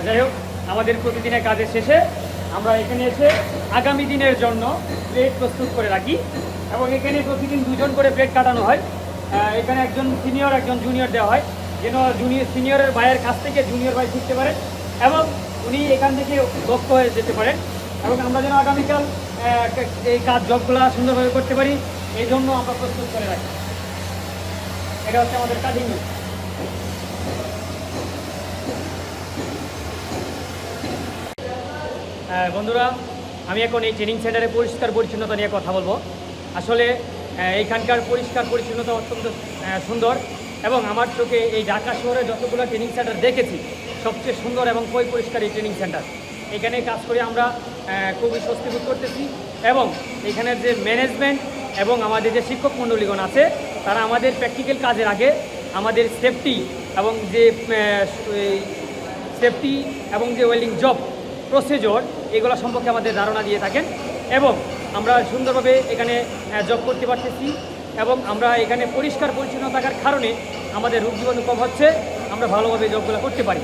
যাই হোক, আমাদের প্রতিদিনের কাজের শেষে আমরা এখানে এসে আগামী দিনের জন্য প্লেট প্রস্তুত করে রাখি এবং এখানে প্রতিদিন দুজন করে প্লেট কাটানো হয়। এখানে একজন সিনিয়র একজন জুনিয়র দেওয়া হয়। যেন জুনিয়র সিনিয়রের ভাইয়ের কাছ থেকে জুনিয়র ভাই শিখতে পারে এবং উনি এখান থেকে দক্ষ হয়ে যেতে পারেন এবং আমরা যেন আগামীকাল এই কাজ জবগুলো সুন্দরভাবে করতে পারি, এই জন্য আমরা প্রস্তুত করে রাখি। এটা হচ্ছে আমাদের কাটিং রুম হ্যাঁ, বন্ধুরা, আমি এখন এই ট্রেনিং সেন্টারে পরিষ্কার পরিচ্ছন্নতা নিয়ে কথা বলব। আসলে এইখানকার পরিষ্কার পরিচ্ছন্নতা অত্যন্ত সুন্দর এবং আমার চোখে এই ঢাকা শহরে যতগুলো ট্রেনিং সেন্টার দেখেছি, সবচেয়ে সুন্দর এবং পয় পরিষ্কার এই ট্রেনিং সেন্টার এখানে কাজ করে আমরা খুবই স্বস্তি বোধ করতেছি এবং এখানের যে ম্যানেজমেন্ট এবং আমাদের যে শিক্ষক মণ্ডলীগণ আছে, তারা আমাদের প্র্যাকটিক্যাল কাজের আগে আমাদের সেফটি এবং যে সেফটি এবং যে ওয়েল্ডিং জব প্রসিজর এগুলো সম্পর্কে আমাদের ধারণা দিয়ে থাকেন। এবং আমরা সুন্দরভাবে এখানে জব করতে পারতেছি এবং আমরা এখানে পরিষ্কার পরিচ্ছন্ন থাকার কারণে আমাদের রোগ জীবাণু কম হচ্ছে, আমরা ভালোভাবে জবগুলো করতে পারি।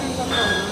看到了。